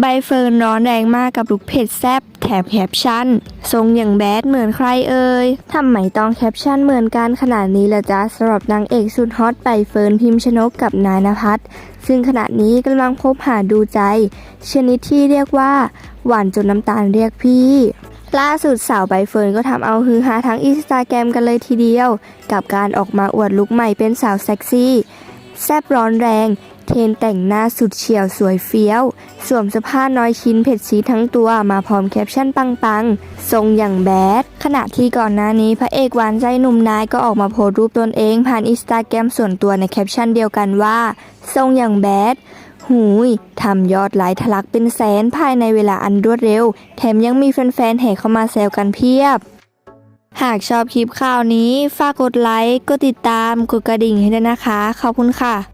ใบเฟิร์นร้อนแรงมากกับลุกเพจแซบแถบแคปชั่น ทรงอย่างแบดเหมือนใครเอ่ยทำไมต้องแคปชั่นเหมือนกันขนาดนี้ละจ๊ะสำหรับนางเอกสุดฮอตใบเฟิร์นพิมพ์ชนกกับนายนภัสซึ่งขณะนี้กำลังพบหาดูใจ ชนิดที่เรียกว่า หวานจนน้ำตาลเรียกพี่ล่าสุดสาวใบเฟิร์นก็ทำเอาฮือฮาทั้งอินสตาแกรมกันเลยทีเดียว กับการออกมาอวดลุคใหม่เป็นสาวเซ็กซี่ แซบร้อนแรง เทนแต่งหน้าสุดเฉียวสวยเฟี้ยว สวมเสื้อผ้าน้อยชิ้นเผ็ดซีทั้งตัวมาพร้อมแคปชั่นปังๆ ทรงอย่างแบด ขณะที่ก่อนหน้านี้พระเอกหวานใจหนุ่มนายก็ออกมาโพสรูปตนเองผ่านอินสตาแกรมส่วนตัวในแคปชั่นเดียวกันว่า ทรงอย่างแบดหูย ทำยอดไลค์ทะลักเป็นแสนภายในเวลาอันรวดเร็ว แถมยังมีแฟนๆแห่เข้ามาแซวกันเพียบ หากชอบคลิปข่าวนี้ ฝากกดไลค์ กดติดตาม กดกระดิ่งให้ด้วยนะคะ ขอบคุณค่ะ